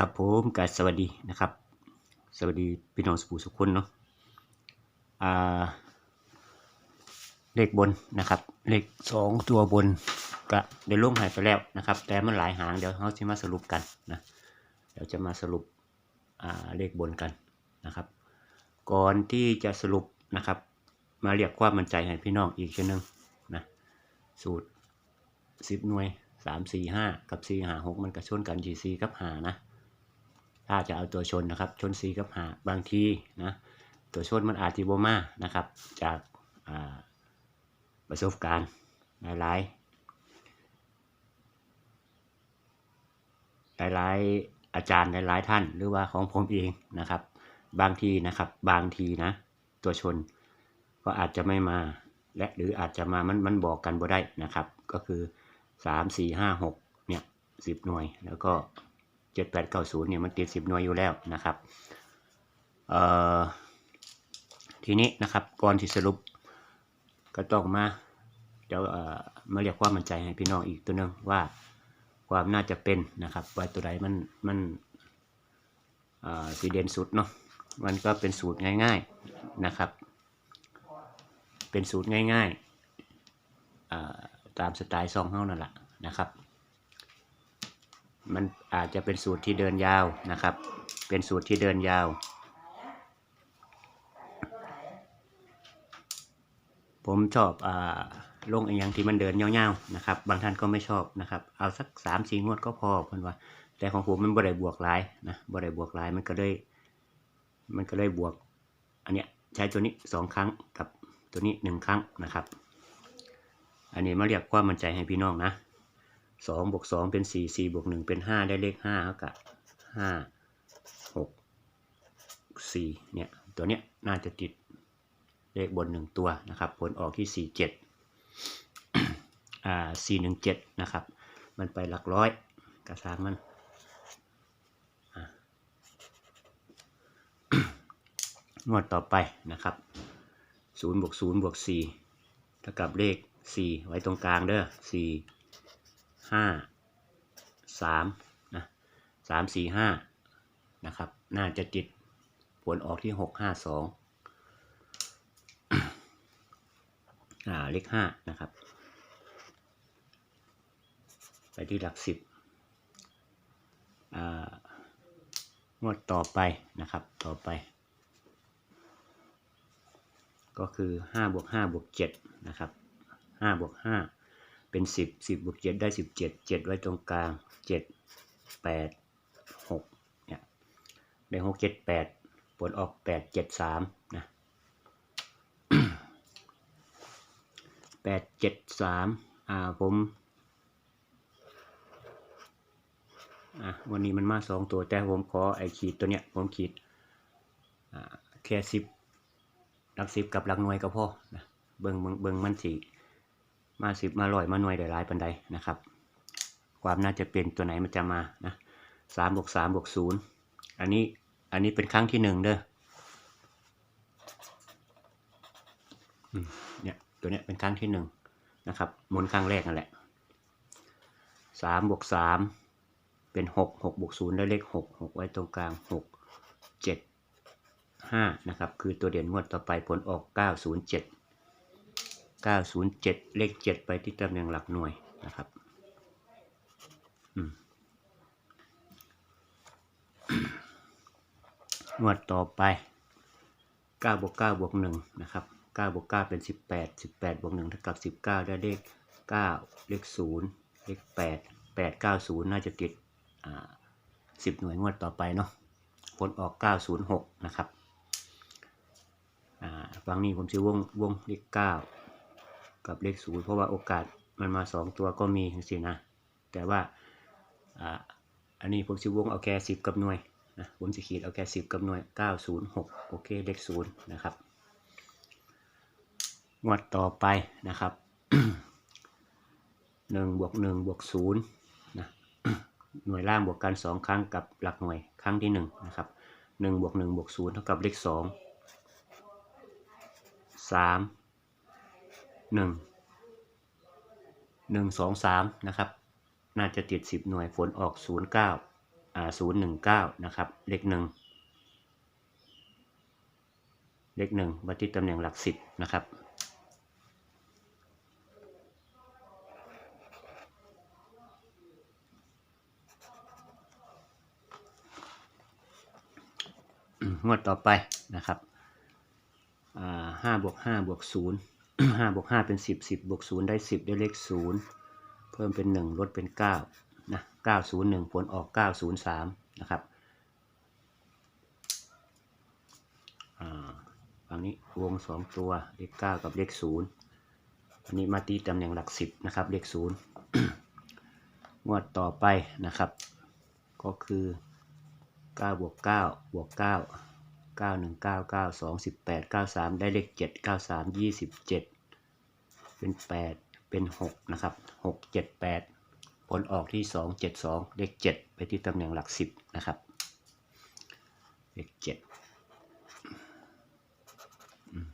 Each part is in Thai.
ครับผมก็สวัสดีนะครับ สวัสดีพี่น้องสปูสุขคนเนาะอ่าเลขบนนะครับ เลขสองตัวบนก็ได้ลงหายไปแล้วนะครับ แต่มันหลายหางเดี๋ยวเราจะมาสรุปกันนะเดี๋ยวจะมาสรุปอ่าเลขบนกันนะครับ ก่อนที่จะสรุปนะครับ มาเรียกความมั่นใจให้พี่น้องอีกเช่นนึงนะสูตรสิบหน่วยสามสี่ห้ากับสี่ห้าหกมันกระชนกันจีซีกับหานะ ถ้าจะเอาตัวชนนะครับ ชนซีกับหาบางทีนะตัวชนมันอาจจะบมานะครับ จากาประสบการณ์หลายๆหลายอาจารย์หลายท่านหรือว่าของผมเองนะครับ บางทีนะครับบางทีนะ ตัวชนก็อาจจะไม่มาและหรืออาจจะมามันมันบอกกันบ่ได้นะครับ ก็คือสามสี่ห้าหกเนี่ยสิบหน่วยแล้วก็ เจ็ดแปดเก้าศูนย์เนี่ยมันติดสิบหน่วยอยู่แล้วนะครับทีนี้นะครับก่อนที่สรุปก็ต้องมาเดี๋ยวมาเรียกความมั่นใจให้พี่น้องอีกตัวหนึงว่าความน่าจะเป็นนะครับว่าตัวใดมันมันสีเด่นสุดเนาะมันก็เป็นสูตรง่ายๆนะครับ เป็นสูตรง่ายๆตามสไตล์ซองเฮ้านั่นแหละนะครับ มันอาจจะเป็นสูตรที่เดินยาวนะครับ เป็นสูตรที่เดินยาว ผมชอบอ่าลงอนอย่างที่มันเดินยาวๆนะครับ บางท่านก็ไม่ชอบนะครับ เอาสักสามสี่งวดก็พอเพิ่นว่า แต่ของผมมันบ่ได้บวกหลายนะบ่ได้บวกหลายมันก็เลยมันก็เลยบวก อันเนี้ยใช้ตัวนี้สองครั้งกับตัวนี้หนึ่งครั้งนะครับ อันนี้มาเรียกความมั่นใจให้พี่น้องนะ สองบวกสองเป็นสี่สี่บวกหนึ่งเป็นห้าได้เลขห้าเท่ากับห้าหกสี่เนี่ยตัวเนี้ยน่าจะติดเลขบนหนึ่งตัวนะครับ ผลออกที่สี่เจ็ดอ่าสี่หนึ่งเจ็ดนะครับ มันไปหลักร้อยกระสางมันอะงวดต่อไปนะครับศูนย์บวกศูนย์บวกสี่เท่ากับเลขสี่ไว้ตรงกลางเด้อสี่ ห้าสามนะสามสี่ห้านะครับ น่าจะติดผลออกที่หกห้าสองอ่าเลขห้านะครับ ไปที่หลักสิบอ่างวดต่อไปนะครับต่อไป ก็คือห้าบวกห้าบวกเจ็ดนะครับห้าบวกห้า เป็นสิบสิบบวกเจ็ดได้สิบเจ็ดเจ็ดไว้ตรงกลางเจ็ดแปดหกเนี่ยได้หกเจ็ดแปดผลออกแปดเจ็ดสามนะแปดเจ็ดสามอ่าผมอะวันนี้มันมาสองตัวแต่ผมขอไอขีดตัวเนี้ยผมขีดอ่าแค่สิบหลักสิบกับหลักหน่วยก็พอนะเบิ่งเบิ่งเบิ่งมันสี มาสิบมาลอยมาหน่วยได้หลายปันใดนะครับ ความน่าจะเป็นตัวไหนมันจะมานะสามบวกสามบวกศูนย์อันนี้อันนี้เป็นครั้งที่หนึ่งเด้อเนี่ยตัวเนี้ยเป็นครั้งที่หนึ่งนะครับหมุนครั้งแรกนั่นแหละสามบวกสามเป็นหกหกบวกศูนย์ได้เลขหกหกไว้ตรงกลางหกเจ็ดห้านะครับ คือตัวเด่นงวดต่อไปผลออกเก้าศูนย์เจ็ด 907 เลข 7 ไปที่ตำแหน่งหลักหน่วยนะครับอืมงวดต่อไป9บวก9บวก1นะครับ9บวก9เป็น 18 18บวก1เท่ากับ 19 ได้เลข 9 เลข 0 เลข 8 8 90 น่าจะติดอ่า10 หน่วยงวดต่อไปเนาะผลออก 906 นะครับอ่าฟังนี้ผมจะวงวงเลข9 กับเลขศูนย์เพราะว่าโอกาสมันมาสองตัวก็มีจริงๆนะ แต่ว่าอ่าอันนี้ผมสิวงเอาแค่สิบกับหน่วยนะผมจะขีดเอาแค่สิบกับหน่วยเก้าศูนย์หกโอเคเลขศูนย์นะครับงวดต่อไปนะครับหนึ่งบวกหนึ่งบวกศูนย์นะหน่วยล่างบวกกันสองครั้งกับหลักหน่วยครั้งที่หนึ่งนะครับหนึ่งบวกหนึ่งบวกศูนย์เท่ากับเลขสองสาม หนึ่งหนึ่งสองสามนะครับ น่าจะติดสิบหน่วยฝนออกศูนย์เก้าอ่าศูนย์หนึ่งเก้านะครับ เลขหนึ่งเลขหนึ่งมาที่ตำแหน่งหลักสิบนะครับ งวดต่อไปนะครับห้าบวกห้าบวกศูนย์ ห้าบวกห้าเป็นสิบสิบบวกศูนย์ได้สิบได้เลขศูนย์เพิ่มเป็นหนึ่งลดเป็นเก้านะเก้าศูนย์หนึ่งผลออกเก้าศูนย์สามนะครับอ่าฝั่งนี้วงสองตัวเลขเก้ากับเลขศูนย์อันนี้มาตีตำแหน่งหลักสิบนะครับเลขศูนย์งวดต่อไปนะครับ ก็คือ9บวก9บวกเก้า 9 9 1 9 9 2 18 93ได้เลข7 93 27เป็น8เป็น6นะครับ6 7 8ผลออกที่2 7 2เลข7ไปที่ตำแหน่งหลัก10นะครับเลข7อืม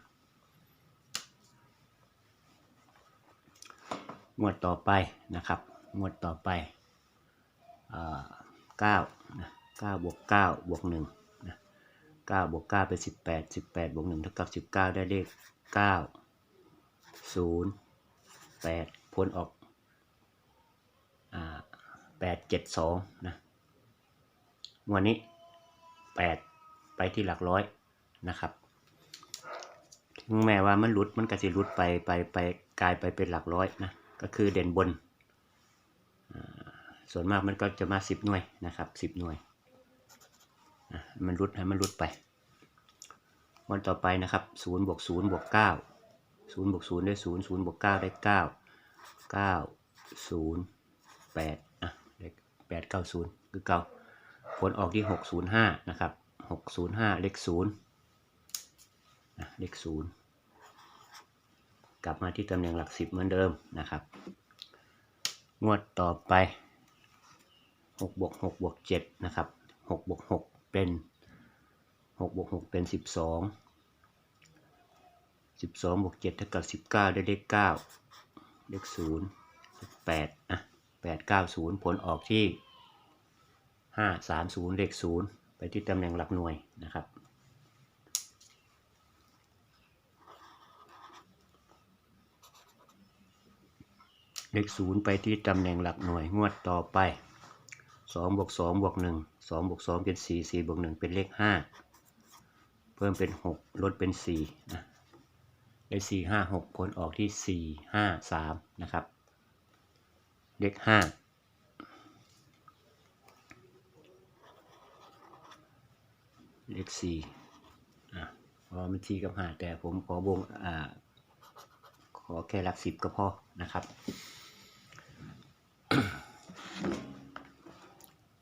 งวดต่อไปนะครับ งวดต่อไปอ่านะ9บวก9บวก1นะ 9บวก9เป็น 18 18บวก1เท่ากับ 19 ได้เลข 9 0 8ผลออกอ่า8 7 2นะวดนี้ 8 ไปที่หลักร้อยนะครับถึงแม้ว่ามันหลุดมันก็จะหลุดไปไปไปกลายไปเป็นหลักร้อยนะก็คือเด่นบน ส่วนมากมันก็จะมา 10 หน่วยนะครับ 10 หน่วย มันรุดให้มันรุดไป วันต่อไปนะครับ0บวก0บวก9 0บวก0ได้0 0บวก9ได้9 9 0 8อะเลข8 9 0คือเก่าผลออกที่605นะครับ605เลข0นะเลข0กลับมาที่ตำแหน่งหลัก10เหมือนเดิมนะครับ งวดต่อไป6บวก6บวก7นะครับ6บวก6 เป็น6บวก6เป็น 12 12บวก7เท่ากับ 19 ได้เลข9เลข0 8อะ8 9 0 ผลออกที่ 5 3 0 เลข 0 ไปที่ตำแหน่งหลักหน่วยนะครับเลขศูนย์ไปที่ตำแหน่งหลักหน่วยงวดต่อไปสองบวกสองบวกหนึ่ง สองบวกสองเป็นสี่สี่บวกหนึ่งเป็นเลขห้าเพิ่มเป็นหกลดเป็นสี่นะได้สี่ห้าหกผลออกที่สี่ห้าสามนะครับเลขห้าเลขสี่อะพอมันทีกับหาแต่ผมขอวงอ่าขอแค่หลักสิบก็พอนะครับ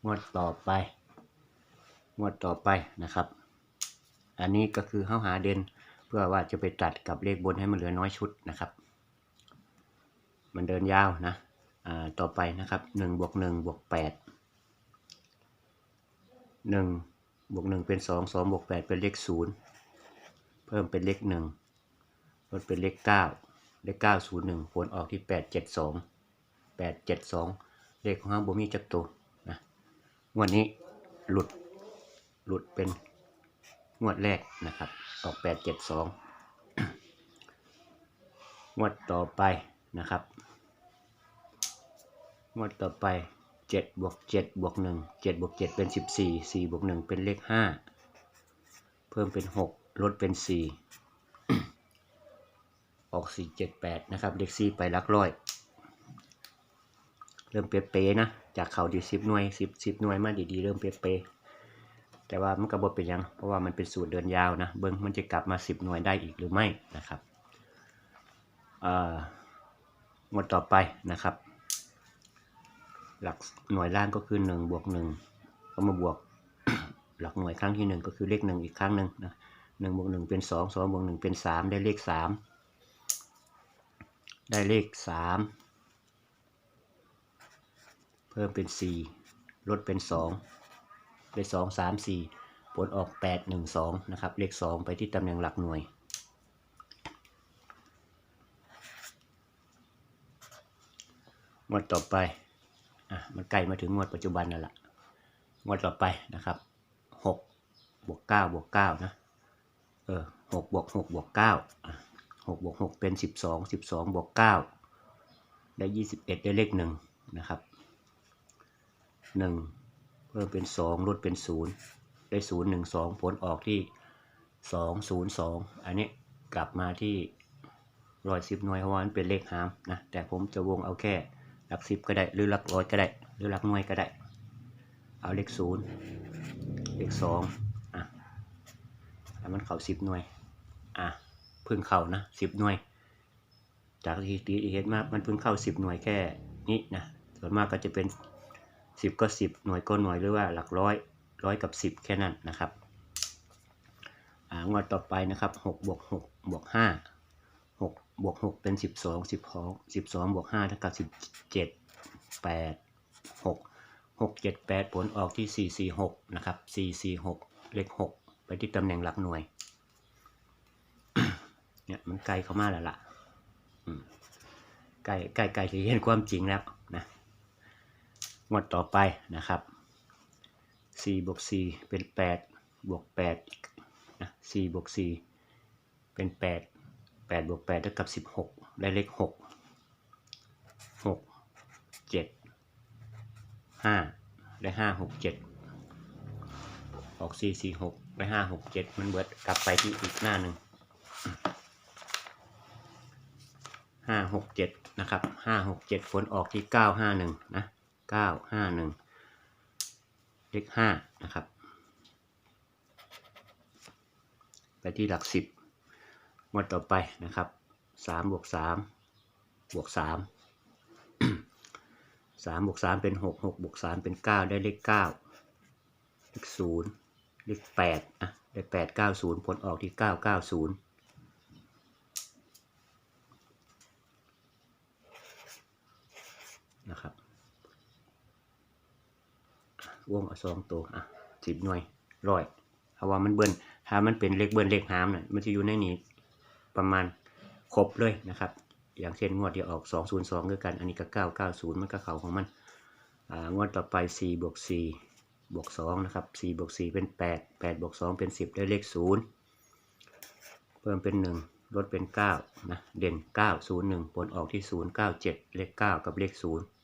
งวดต่อไปงวดต่อไปนะครับ อันนี้ก็คือเข้าหาเด่นเพื่อว่าจะไปตัดกับเลขบนให้มันเหลือน้อยชุดนะครับ มันเดินยาวนะอ่าต่อไปนะครับหนึ่งบวกหนึ่งบวกแปดหนึ่งบวกหนึ่งเป็นสองสองบวกแปดเป็นเลขศูนย์เพิ่มเป็นเลขหนึ่งลดเป็นเลขเก้าเลขเก้าศูนย์หนึ่งผลออกที่แปดเจ็ดสองแปดเจ็ดสองเลขของห้างบ่มีจักตัว งวดนี้หลุดหลุดเป็นงวดแรกนะครับ ออกแปดเจ็ดสองงวดต่อไปนะครับงวดต่อไปเจ็ดบวกเจ็ดบวกหนึ่งเจ็ดบวกเจ็ดเป็นสิบสี่สี่บวกหนึ่งเป็นเลขห้าเพิ่มเป็นหกลดเป็นสี่ออก478นะครับเลข4ไปลักร้อย เริ่มเป๊ะๆนะ จากเขาดี10หน่วย10 10หน่วยมาดีๆเริ่มเป๊ะๆแต่ว่ามันก็บ่เป็นยัง เพราะว่ามันเป็นสูตรเดินยาวนะ เบิ้งมันจะกลับมา10หน่วยได้อีกหรือไม่นะครับเอ่องดต่อไปนะครับ หลักหน่วยล่างก็คือ1บวก1ก็มาบวก หลักหน่วยครั้งที่1ก็คือเลข1อีกครั้งหนึ่งนะ1บวก1เป็น2 2บวก1เป็น3ได้เลข3ได้เลขสาม พิ่มเป็นสี่ลดเป็นสองได้สองสามสี่ผลออกแปดหนึ่งสองนะครับ เลขสองไปที่ตำแหน่งหลักหน่วย งวดต่อไป อะ มันใกล้มาถึงงวดปัจจุบันนั่นแหละงวดต่อไปนะครับหกบวกเก้าบวกเก้านะ เออหกบวกหกบวกเก้าหกบวกหกเป็นสิบสองสิบสองบวกเก้าได้ยี่สิบเอ็ดได้เลขหนึ่งนะครับ หนึ่งเพิ่มเป็นสองลดเป็นศูนย์ได้ศูนย์หนึ่งสองผลออกที่สองศูนย์สองอันนี้กลับมาที่ร้อยสิบหน่วยเพราะว่ามันเป็นเลขหามนะแต่ผมจะวงเอาแค่หลักสิบก็ได้หรือหลักร้อยก็ได้ หรือหลักหน่วยก็ได้ เอาเลขศูนย์เลขสองอะให้วมันเข้าสิบหน่วยอะเพิ่งเข้านะสิบหน่วย จากที่ตีเห็นมากมันเพิ่งเข้าสิบหน่วยแค่นี้นะส่วนมากก็จะเป็น สิบก็สิบหน่วยก็หน่วยหรือว่าหลักร้อยร้อยกับสิบแค่นั้นนะครับอ่างวดต่อไปนะครับหกบวกหกบวกห้าหกบวกหกเป็นสิบสองสิบสองสิบสองบวกห้าเท่ากับสิบเจ็ดแปดหกหกเจ็ดแปดผลออกที่สี่สี่หกนะครับสี่สี่หกเลขหกไปที่ตำแหน่งหลักหน่วย เนี่ยมันไกลเข้ามาแล้วล่ะใกล้ใกล้ใกล้จะเห็นความจริงแล้วนะ งวดต่อไปนะครับสี่บวกสี่เป็นแปดบวกแปดนะสี่บวกสี่เป็นแปดแปดบวกแปดเท่ากับสิบหกได้เลขหกหกเจ็ดห้าได้ห้าหกเจ็ดออกสี่สี่หกได้ห้าหกเจ็ดมันเบิดกลับไปที่อีกหน้าหนึ่งห้าหกเจ็ดนะครับห้าหกเจ็ดผลออกที่เก้าห้าหนึ่งนะ เก้าห้าหนึ่งเลขห้านะครับ ไปที่หลักสิบงวดต่อไปนะครับสามบวกสามบวกสามสามบวกสามเป็นหกหกบวกสามเป็นเก้าได้เลขเก้าเลขศูนย์เลขแปดอะได้แปดเก้าศูนย์ผลออกที่เก้าเก้าศูนย์นะครับ วงเอาสองตัวอะสิบหน่วยร้อยเพราะว่ามันเบิ้ลถ้ามันเป็นเลขเบิ้ลเลขหามน่ะมันจะอยู่ในนี้ประมาณครบเลยนะครับ อย่างเช่นงวดที่ออก202ด้วยกัน อันนี้ก็ 990 มันก็เขาของมันงวดต่อไป4บวก4บวก2นะครับ4บวก4เป็น 8 8บวก2เป็น 10 ได้เลข 0 เพิ่มเป็น 1 ลดเป็น9นะเด่น 9 0 1 ผลออกที่ 0 9 7 เลข 9 กับเลข 0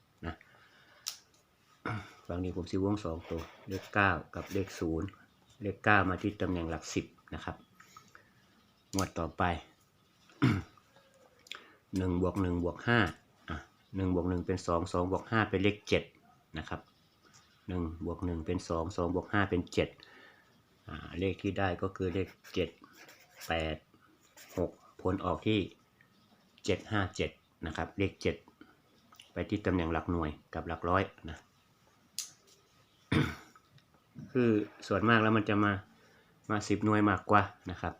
นะบางนี้ผมซิวง2ตัว เลข9กับเลข0เลข9มาที่ตำแหน่งหลัก10นะครับงวดต่อไปหนึ่งบวกหนึ่งบวกห้าอะหนึ่งบวกหนึ่งเป็นสองสองบวกห้าเป็นเลขเจ็ดนะครับหนึ่งบวกหนึ่งเป็นสองสองบวกห้าเป็นเจ็ดอ่าเลขที่ได้ก็คือเลขเจ็ดแปดหกผลออกที่เจ็ดห้าเจ็ดนะครับ เลขเจ็ดไปที่ตำแหน่งหลักหน่วยกับหลักร้อยนะ คือส่วนมากแล้วมันจะมามาสิบหน่วยมากกว่านะครับ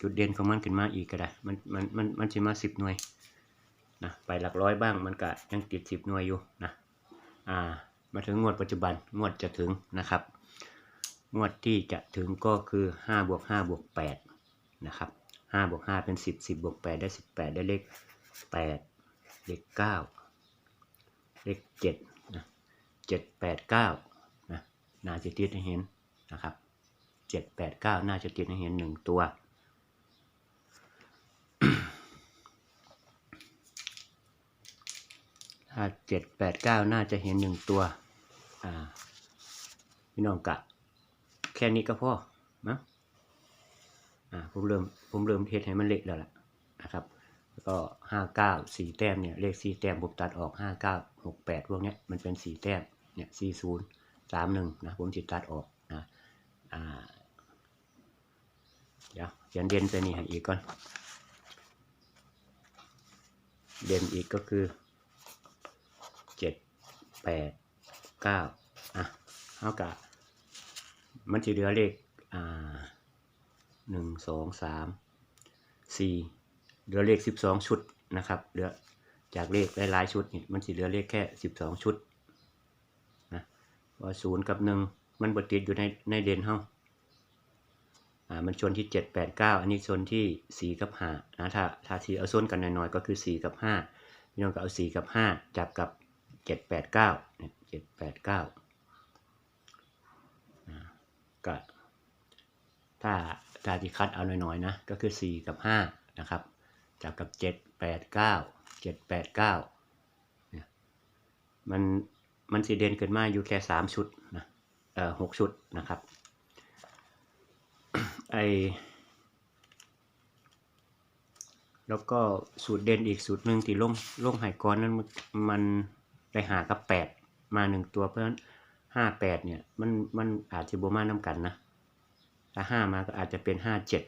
จุดเด่นของมันขึ้นมาอีกก็ได้ มันมันมันมันจะมาสิบหน่วยนะไปหลักร้อยบ้างมันก็ยังติดสิบหน่วยอยู่นะอ่ามาถึงงวดปัจจุบันงวดจะถึงนะครับ งวดที่จะถึงก็คือห้าบวกห้าบวกแปดนะครับห้าบวกห้าเป็นสิบสิบบวกแปดได้สิบแปดได้เลขแปดเลขเก้าเลขเจ็ดนะเจ็ดแปดเก้า น่าจะติดให้เห็นนะครับเจ็ดแปดเก้าน่าจะติดให้เห็นหนึ่งตัว ถ้าเจ็ดแปดเก้าน่าจะเห็นหนึ่งตัวอ่าพี่น้องกะแค่นี้ก็พอมั้งอ่าผมเริ่มผมเริ่มเทสให้มันเละแล้วล่ะนะครับแล้วก็ห้าเก้าสี่แต้มเนี่ยเลขสี่แต้มผมตัดออกห้าเก้าหกแปดพวกเนี้ยมันเป็นสี่แต้มเนี่ยสี่ศูนย์ สามหนึ่งนะผมจิตตัดออกนะอ่าเดี๋ยวเขียนเด่นไปนี่ให้อีกก่อน เด่นอีกก็คือเจ็ดแปดเก้าอะเท่ากับมันจะเหลือเลขอ่าหนึ่งสองสามสี่เหลือเลขสิบสองชุดนะครับเหลือจากเลขหลายๆชุดนี่มันจะเหลือเลขแค่สิบสองชุด ว่าศูนย์กับหนึ่งมันบดติดอยู่ในในเด่นเฮาอ่ามันชนที่เจ็ดแปดเก้าอันนี้ชนที่สี่กับห้านะถ้าถ้าทีเอาส้นกันหน่อยๆก็คือสี่กับห้าพี่น้องก็เอาสี่กับห้าจับกับเจ็ดแปดเก้าเนี่ยเจ็ดแปดเก้าก็ถ้าถ้าที่คัดเอาหน่อยๆนะก็คือ 4 กับ5นะครับจากกับ 7 8 9 7 8 9เนี่ยมัน มันสีเด่นเกินมาอยู่แค่3ชุดนะเอ่อ6ชุดนะครับ ไอแล้วก็สูตรเด่นอีกสูตรหนึ่งที่ลงลงไหก้อนนั้นมันได้หากับ8มาหนึ่งตัวเพราะฉะนั้นห้าแปดเนี่ยมันมันอาจจะบวมาน้ำกันนะถ้าห้ามาก็อาจจะเป็นห้าเจ็ด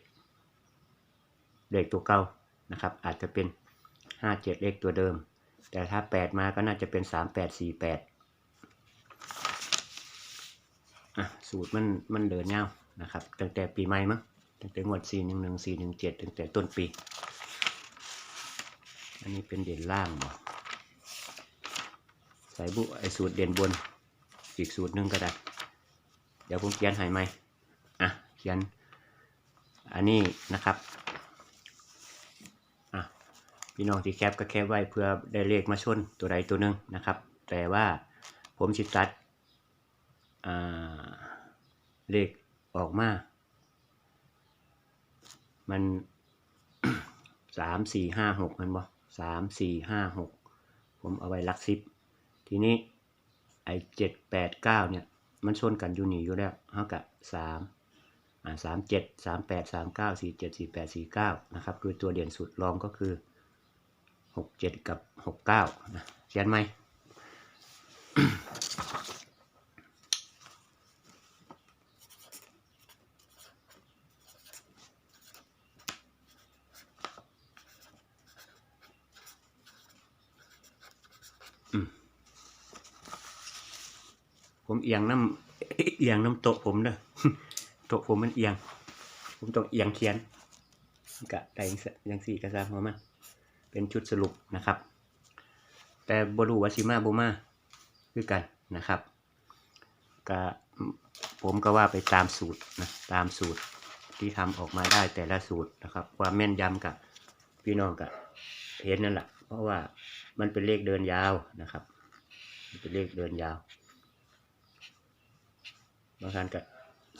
เลขตัวเก่านะครับ อาจจะเป็นห้าเจ็ดเลขตัวเดิม แต่ถ้าแปดมาก็น่าจะเป็นสามแปดสี่แปด อะสูตรมันมันเดินเงาวนะครับตั้งแต่ปีใหม่มั้งตั้งแต่งวดสี่หนึ่งหนึ่งสี่หนึ่งเจ็ดตั้งแต่ต้นปี อันนี้เป็นเด่นล่างบ่ใส่บุไอสูตรเด่นบน อีกสูตรหนึ่งก็ได้ เดี๋ยวผมเขียนให้ไหมอะเขียน อันนี้นะครับอะพี่น้องที่แคปก็แคปไว้เพื่อได้เลขมาชนตัวใดตัวหนึ่งนะครับ แต่ว่าผมชิตัดอ่า เลขออกมา มันสามสี่ห้าหกมันบ่สามสี่ห้าหกผมเอาไว้ลักสิบทีนี้ไอ้เจ็ดแปดเก้าเนี่ย มันชนกันอยู่นี่อยู่แล้วเท่ากับสามอ่าสามเจ็ดสามแปดสามเก้าสี่เจ็ดสี่แปดสี่เก้านะครับ คือตัวเด่นสุดรองก็คือหกเจ็ดกับหกเก้านะเขียนไหม เอียงน้ำเอียงน้ำโต๊ะผมเด้อโต๊ะผมมันเอียง ผมต้องเอียงเขียนกะได้ยังสยังสี่กระซังมามาเป็นชุดสรุปนะครับ แต่บรูวาชิมาบูมาคือกันนะครับก็ผมก็ว่าไปตามสูตรนะตามสูตรที่ทำออกมาได้แต่ละสูตรนะครับ ความแม่นยำกับพี่น้องกับเห็นนั่นแหละเพราะว่ามันเป็นเลขเดินยาวนะครับ เป็นเลขเดินยาว บางท่านก็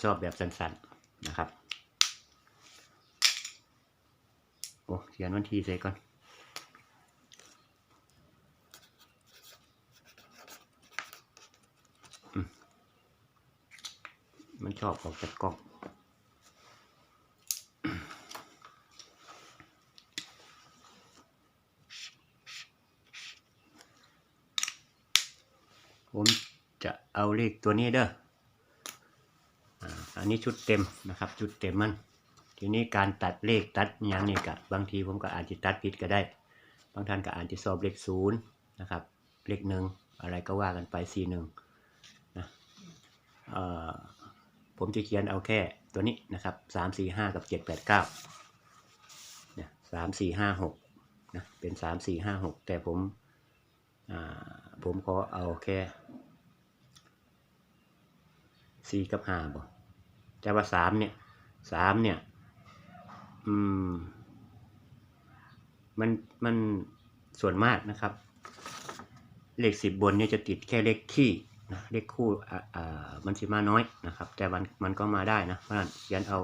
ชอบแบบสั้นๆนะครับโอ้เขียนวันที่ใส่ก่อนมมันชอบออกจากกล้องผมจะเอาเลขตัวนี้เด้อ อันนี้ชุดเต็มนะครับ ชุดเต็มมัน ทีนี้การตัดเลขตัดอย่างนี้กับบางทีผมก็อาจจะตัดผิดก็ได้ บางท่านก็อาจจะสอบเลขศูนย์นะครับ เลขหนึ่งอะไรก็ว่ากันไปสี่หนึ่งนะผมจะเขียนเอาแค่ตัวนี้นะครับสามสี่ห้ากับเจ็ดแปดเก้าเนี่ยสามสี่ห้าหกนะเป็นสามสี่ห้าหกแต่ผมผมขอเอาแค่สี่กับห้าบ่ แต่ว่าสามเนี่ยสามเนี่ย อืม มันมันส่วนมากนะครับ เลขสิบบนเนี่ยจะติดแค่เลขที่นะเลขคู่อ่ามันสิมาน้อยนะครับ แต่มันมันก็มาได้นะเพราะฉะนั้นเขียนเอา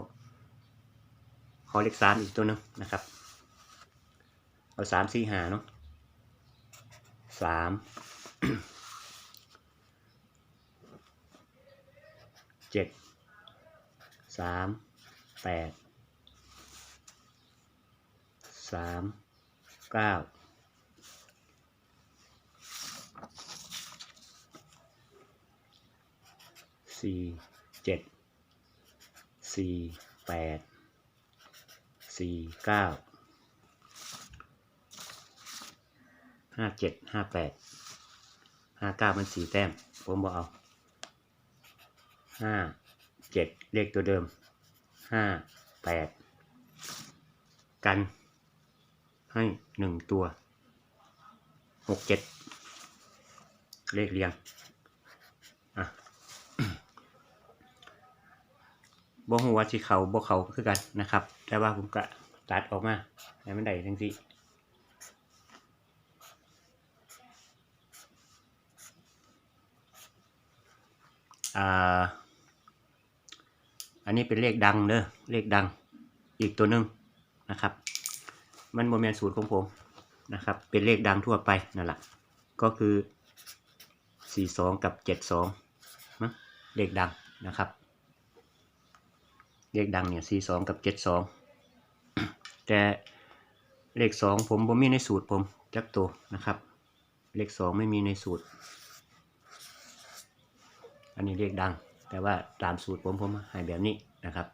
ขอเลขสามอีกตัวหนึงนะครับ เอาสามสี่หาเนาะสามเจ็ด สามแปดสามเก้าสี่เจ็ดสี่แปดสี่เก้าห้าเจ็ดห้าแปดห้าเก้ามันสี่แต้ม ผมบอกเอาห้า เจ็ดเลขตัวเดิมห้าแปดกันให้หนึ่งตัวหกเจ็ดเลขเรียงอะบ่หัวสิเขาบ่เขาคือกันนะครับ แต่ว่าผมก็ตัดออกมาให้มันได้ทั้งสี่อ่า อันนี้เป็นเลขดังเด้อเลขดังอีกตัวหนึ่งนะครับ มันโมเมนต์สูตรของผมนะครับ เป็นเลขดังทั่วไปนั่นแหละก็คือ 42 กับ 72นะเลขดังนะครับ เลขดังเนี่ย 42 กับ 72 แต่เลข 2 ผมผมมีในสูตรผมจักตัวนะครับ เลข 2 ไม่มีในสูตร อันนี้เลขดัง แต่ว่าตามสูตรผมผมให้แบบนี้นะครับ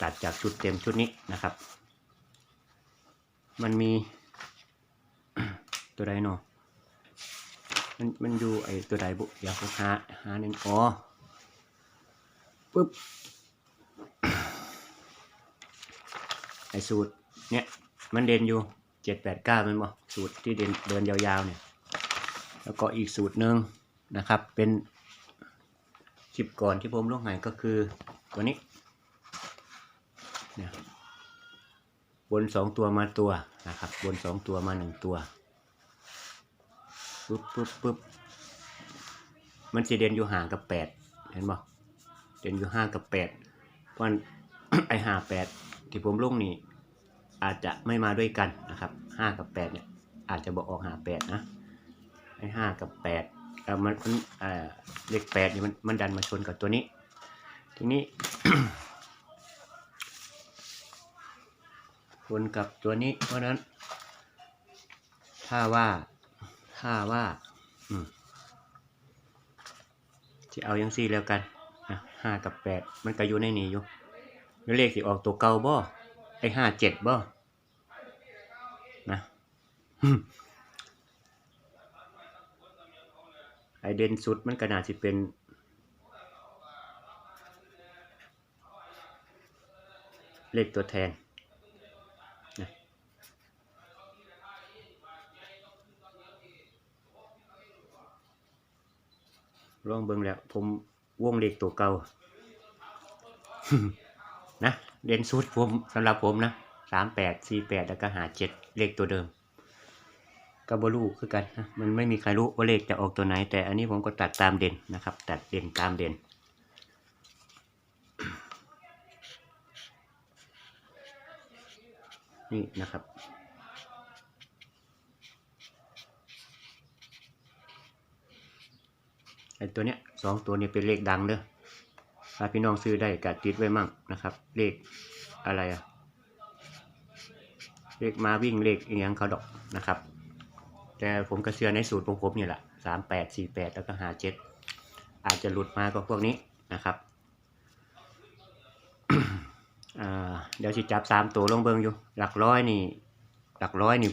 ตัดจากชุดเต็มชุดนี้นะครับ มันมีตัวใดเนาะมันมันอยู่ไอตัวใดบุเดี๋ยวผมหาหาเน้นอ๋อปึ๊บไอสูตรเนี่ยมันเด่นอยู่เจ็ดแปดเก้ามันบ่สูตรที่เดินเดินยาวๆเนี่ยแล้วก็อีกสูตรหนึ่งนะครับเป็น คลิปก่อนที่ผมลงให้ก็คือตัวนี้เนี่ยบนสองตัวมาตัวนะครับ บนสองตัวมาหนึ่งตัวปุ๊บปุ๊บปุ๊บมันสีเด่นอยู่ห่างกับแปดเห็นบ่เด่นอยู่ห่ากับแปดเพราะไอห้าแปดที่ผมลงนี่อาจจะไม่มาด้วยกันนะครับห้ากับแปดเนี่ยอาจจะบอกออกหาแปดนะไอห้ากับแปด มันมันเอ่อเลขแปดนี่มันมันดันมาชนกับตัวนี้ ทีนี้ชนกับตัวนี้ เพราะนั้น ถ้าว่าถ้าว่าอืมจะเอายังซี่แล้วกันอะห้ากับแปดมันก็อยู่ในนี้อยู่แล้วเลขที่ออกตัวเก่าบ่ไอห้าเจ็ดบ่นะ ไอเด่นสุดมันก็น่าสิเป็นเลขตัวแทนนะลองเบิ่งแล้ว ผมวงเลขตัวเก่านะเด่นสุดผมสำหรับผมนะสามแปดสี่แปดแล้วก็หาเจ็ดเลขตัวเดิม ก็บรู้คือกันนะมันไม่มีใครรู้ว่าเลขจะออกตัวไหน แต่อันนี้ผมก็ตัดตามเด่นนะครับ ตัดเด่นตามเด่น นี่นะครับไอ้ตัวเนี้ยสองตัวนี้เป็นเลขดังเด้อถ้าพี่น้องซื้อได้กติดไว้มั่งนะครับ เลขอะไรอะเลขมาวิ่งเลขอีกอย่างเขาดอกนะครับ แต่ผมก็เชือในสูตรของผมนี่แหละสามแปดสี่แปดแล้วก็หาเจ็ดอาจจะหลุดมาก็พวกนี้นะครับเดี๋ยวสิจับสามตัวลงเบิงอยู่ หลักร้อยนี่ หลักร้อยนี่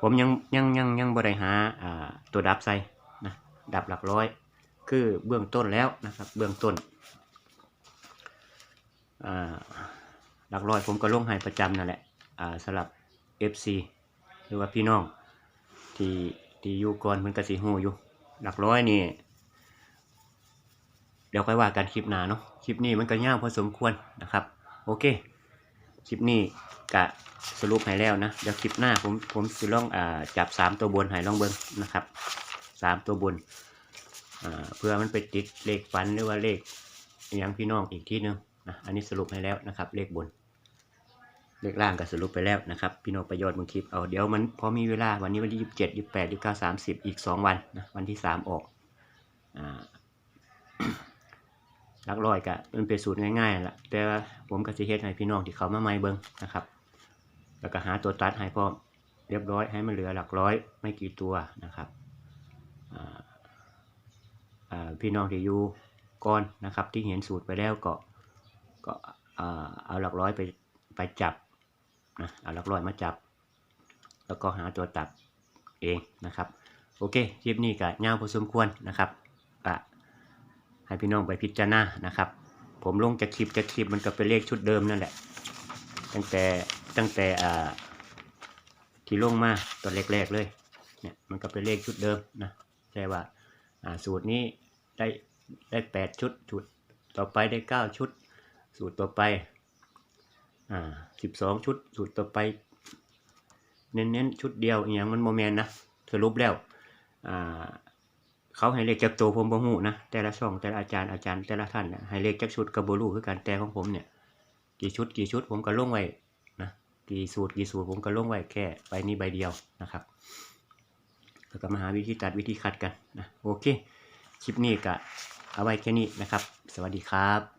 ผมยังยังยังยังบ่ได้หาอ่าตัวดับใส่นะดับหลักร้อย คือเบื้องต้นแล้วนะครับ เบื้องต้นหลักร้อยผมก็ลงให้ประจำนั่นแหละอ่าสำหรับ FC หรือว่าพี่น้อง ที่ที่อยู่ก่อนมันก็สิฮู้อยู่ หลักร้อยนี่ เดี๋ยวค่อยว่ากันคลิปหน้าเนาะคลิปนี้มันก็ยาวพอสมควรนะครับ โอเค คลิปนี้กะสรุปให้แล้วนะเดี๋ยวคลิปหน้าผมผมสิลองอ่าจับสามตัวบนให้ลองเบิ้งนะครับสามตัวบนอ่าเพื่อมันไปติดเลขฟันหรือว่าเลขอหยังพี่น้องอีกที่นึงนะอันนี้สรุปให้แล้วนะครับ เลขบน เลขล่างก็สรุปไปแล้วนะครับ พี่น้องประโยชน์บางคลิปเอาเดี๋ยวมันพอมีเวลาวันนี้วันที่ยี่สิบเจ็ดยี่สิบแปดยี่สิบเก้าสามสิบอีกสองวันนะวันที่สามออกอ่าหลักร้อยก็มันเป็นสูตรง่ายๆแหละแต่ว่าผมก็สิเฮ็ดให้พี่น้องที่เขามาใหม่เบิ่งนะครับ แล้วก็หาตัวตัดให้พร้อมเรียบร้อยให้มันเหลือหลักร้อยไม่กี่ตัวนะครับพี่น้องที่อยู่ก่อนนะครับที่เห็นสูตรไปแล้วก็ก็เอาหลักร้อยไปไปจับ นะเอาหลักร้อยมาจับ แล้วก็หาตัวตัดเองนะครับ โอเคคลิปนี้ก็ยาวพอสมควรนะครับอะให้พี่น้องไปพิจารณานะครับ ผมลงจากคลิปจากคลิปมันก็เป็นเลขชุดเดิมนั่นแหละ ตั้งแต่ตั้งแต่อ่าที่ลงมาตอนแรกๆเลยเนี่ยมันก็เป็นเลขชุดเดิมนะแต่ว่าาสูตรนี้ได้ได้แปดชุด ชุดต่อไปได้เก้าชุด สูตรต่อไป อ่าสิบสองชุดสูตรต่อไป เน้นๆชุดเดียวอย่างมันโมเมนนะสรุปแล้วอ่าเขาให้เลขจักตัวผมบ่ฮู้นะแต่ละช่องแต่ละอาจารย์อาจารย์แต่ละท่านให้เลขจักชุดก็บ่รู้คือกันแต่ของผมเนี่ยกี่ชุดกี่ชุดผมก็ลงไว้นะกี่สูตรกี่สูตรผมก็ลงไว้แค่ใบนี้ใบเดียวนะครับแล้วก็มาหาวิธีตัดวิธีคัดกันนะโอเคคลิปนี้ก็เอาไว้แค่นี้นะครับ สวัสดีครับ